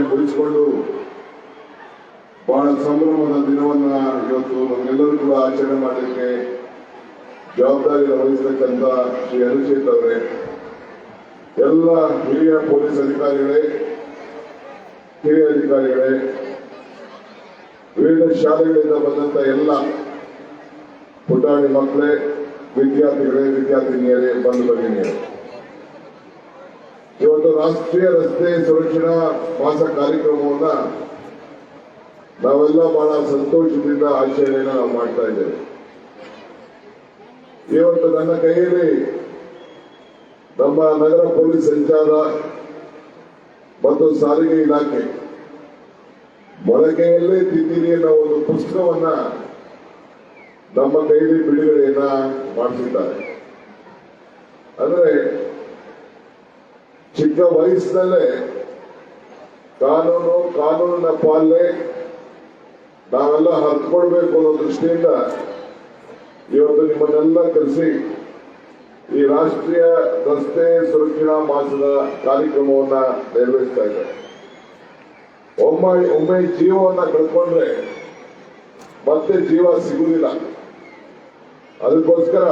ಮುಗಿಸಿಕೊಂಡು ಬಹಳ ಸಂಭ್ರಮದ ದಿನವನ್ನ ಇವತ್ತು ನಮ್ಮೆಲ್ಲರೂ ಕೂಡ ಆಚರಣೆ ಮಾಡಲಿಕ್ಕೆ ಜವಾಬ್ದಾರಿ ವಹಿಸತಕ್ಕಂತ ಶ್ರೀ ಅಭಿಷೇಕ್ ಅವರೇ. ಎಲ್ಲ ಹಿರಿಯ ಪೊಲೀಸ್ ಅಧಿಕಾರಿಗಳೇ, ಹಿರಿಯ ಅಧಿಕಾರಿಗಳೇ, ವಿವಿಧ ಶಾಲೆಗಳಿಂದ ಬಂದಂತ ಎಲ್ಲ ಪುಟಾಣಿ ಮಕ್ಕಳೇ, ವಿದ್ಯಾರ್ಥಿಗಳೇ, ವಿದ್ಯಾರ್ಥಿನಿಯರೇ ಭಗಿನಿಯರೇ ಇವತ್ತು ರಾಷ್ಟ್ರೀಯ ರಸ್ತೆ ಸುರಕ್ಷಣಾ ಮಾಸ ಕಾರ್ಯಕ್ರಮವನ್ನ ನಾವೆಲ್ಲ ಬಹಳ ಸಂತೋಷದಿಂದ ಆಚರಣೆಯನ್ನ ನಾವು ಮಾಡ್ತಾ ಇದ್ದೇವೆ. ಇವತ್ತು ನನ್ನ ಕೈಯಲ್ಲಿ ನಮ್ಮ ನಗರ ಪೊಲೀಸ್ ಸಂಚಾರ ಮತ್ತು ಸಾರಿಗೆ ಇಲಾಖೆ ಮೊಳಕೆಯಲ್ಲೇ ತಿಂದಿರಿ ಅನ್ನೋ ಒಂದು ಪುಸ್ತಕವನ್ನ ನಮ್ಮ ಕೈಲಿ ಬಿಡುಗಡೆಯನ್ನ ಮಾಡಿಸಿದ್ದಾರೆ ಅಂದ್ರೆ ಚಿಕ್ಕ ವಯಸ್ಸಿನಲ್ಲೇ ಕಾನೂನು, ಕಾನೂನಿನ ಪಾಲನೆ ನಾವೆಲ್ಲ ಹರ್ಕೊಳ್ಬೇಕು ಅನ್ನೋ ದೃಷ್ಟಿಯಿಂದ ಇವತ್ತು ನಿಮ್ಮನ್ನೆಲ್ಲ ಕರೆಸಿ ಈ ರಾಷ್ಟ್ರೀಯ ರಸ್ತೆ ಸುರಕ್ಷಣಾ ಮಾಸದ ಕಾರ್ಯಕ್ರಮವನ್ನ ನೆರವೇರಿಸ್ತಾ ಇದ್ದಾರೆ. ಒಮ್ಮೆ ಒಮ್ಮೆ ಜೀವವನ್ನ ಕಳ್ಕೊಂಡ್ರೆ ಮತ್ತೆ ಜೀವ ಸಿಗುವುದಿಲ್ಲ ಅದಕ್ಕೋಸ್ಕರ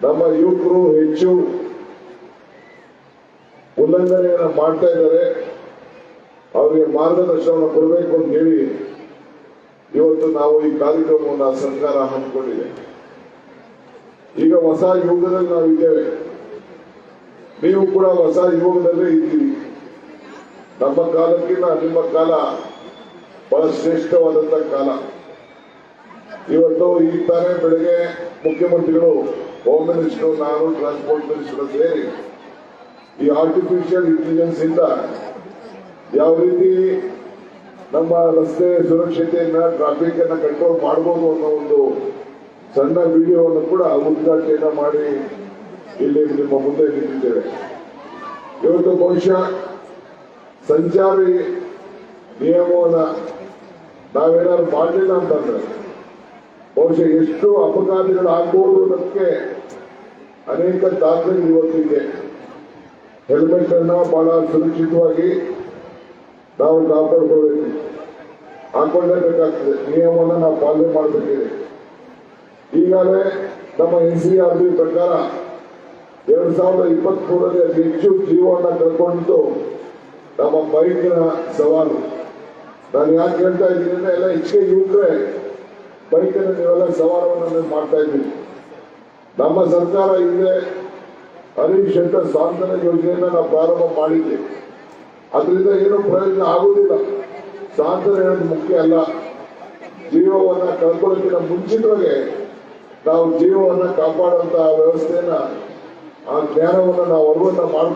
ನಮ್ಮ ಯುವಕರು ಹೆಚ್ಚು ಉಲ್ಲಂಘನೆಯನ್ನ ಮಾಡ್ತಾ ಇದ್ದಾರೆ. ಅವರಿಗೆ ಮಾರ್ಗದರ್ಶನವನ್ನು ಕೊಡಬೇಕು ಅಂತ ಹೇಳಿ ಇವತ್ತು ನಾವು ಈ ಕಾರ್ಯಕ್ರಮವನ್ನು ಸರ್ಕಾರ ಹಮ್ಮಿಕೊಂಡಿದೆ. ಈಗ ಹೊಸ ಯುಗದಲ್ಲಿ ನಾವಿದ್ದೇವೆ ನೀವು ಕೂಡ ಹೊಸ ಯುಗದಲ್ಲೇ ಇದ್ದೀರಿ. ನಮ್ಮ ಕಾಲಕ್ಕಿಂತ ನಿಮ್ಮ ಕಾಲ ಬಹಳ ಶ್ರೇಷ್ಠವಾದಂತ ಕಾಲ. ಇವತ್ತು ಈ ತಾನೇ ಬೆಳಗ್ಗೆ ಮುಖ್ಯಮಂತ್ರಿಗಳು ಹೋಮ್ ಮಿನಿಸ್ಟರ್ ನಾನು ಟ್ರಾನ್ಸ್ಪೋರ್ಟ್ ಮಿನಿಸ್ಟರ್ ಸೇರಿ ಈ ಆರ್ಟಿಫಿಷಿಯಲ್ ಇಂಟೆಲಿಜೆನ್ಸ್ ಇಂದ ಯಾವ ರೀತಿ ನಮ್ಮ ರಸ್ತೆ ಸುರಕ್ಷತೆಯನ್ನ ಟ್ರಾಫಿಕ್ ಅನ್ನ ಕಂಟ್ರೋಲ್ ಮಾಡಬಹುದು ಅನ್ನೋ ಒಂದು ಸಣ್ಣ ವಿಡಿಯೋವನ್ನು ಕೂಡ ಉದ್ಘಾಟನೆಯನ್ನ ಮಾಡಿ ಇಲ್ಲಿ ನಿಮ್ಮ ಮುಂದೆ ನಿಂತಿದ್ದೇವೆ. ಇವತ್ತು ಬಹುಶಃ ಸಂಚಾರಿ ನಿಯಮವನ್ನ ನಾವೇನಾದ್ರು ಮಾಡಲಿಲ್ಲ ಅಂತಂದ್ರೆ ಬಹುಶಃ ಎಷ್ಟು ಅಪಘಾತಗಳು ಆಗ್ಬೋದು ಅನ್ನೋದಕ್ಕೆ ಅನೇಕ ದಾಖಲೆಗಳು ಇವತ್ತಿದೆ ಹೆಲ್ಮೆಟ್ ಅನ್ನ ಬಹಳ ಸುರಕ್ಷಿತವಾಗಿ ನಾವು ಕಾಪಾಡ್ಕೊಳ್ಬೇಕು. ಹಾಕೊಳ್ಳೇಬೇಕಾಗ್ತದೆ ನಿಯಮವನ್ನು ನಾವು ಪಾಲನೆ ಮಾಡಬೇಕಿದೆ. ಈಗಾಗಲೇ ನಮ್ಮ ಎನ್ ಸಿ ಆರ್ ಪ್ರಕಾರ ಎರಡ್ ಸಾವಿರದ ಇಪ್ಪತ್ತ್ ಮೂರರಲ್ಲಿ ಅತಿ ಹೆಚ್ಚು ಜೀವನ ಕಳ್ಕೊಂಡಿದ್ದು ನಮ್ಮ ಬೈಕ್ನ ಸವಾಲು. ನಾನು ಯಾಕೆ ಹೇಳ್ತಾ ಇದ್ದೀನಿ ಅಂದ್ರೆ ಎಲ್ಲ ಹೆಚ್ಚಿಗೆ ಯುವಕರೆ ಬೈಕಿನ ನೀವೆಲ್ಲ ಸವಾಲನ್ನು ನೀವು ಮಾಡ್ತಾ ಇದ್ದೀವಿ ನಮ್ಮ ಸರ್ಕಾರ ಹಿಂದೆ ಹರೀಶ್ ಶೆಟ್ಟರ್ ಸಾಂತ್ವನ ಯೋಜನೆಯನ್ನ ನಾವು ಪ್ರಾರಂಭ ಮಾಡಿದ್ದೆ ಅದರಿಂದ ಏನು ಪ್ರಯೋಜನ ಆಗುವುದಿಲ್ಲ ಸಾಂತ್ವನ ಹೇಳೋದು ಮುಖ್ಯ ಅಲ್ಲ. ಜೀವವನ್ನ ಕಳ್ಕೊಳ್ಳೋಕ್ಕಿಂತ ಮುಂಚಿತವಾಗಿ ನಾವು ಜೀವವನ್ನ ಕಾಪಾಡುವಂತಹ ವ್ಯವಸ್ಥೆಯನ್ನ, ಆ ಜ್ಞಾನವನ್ನು ನಾವು ಅರಿವನ್ನ ಮಾಡ್ಕೊಂಡು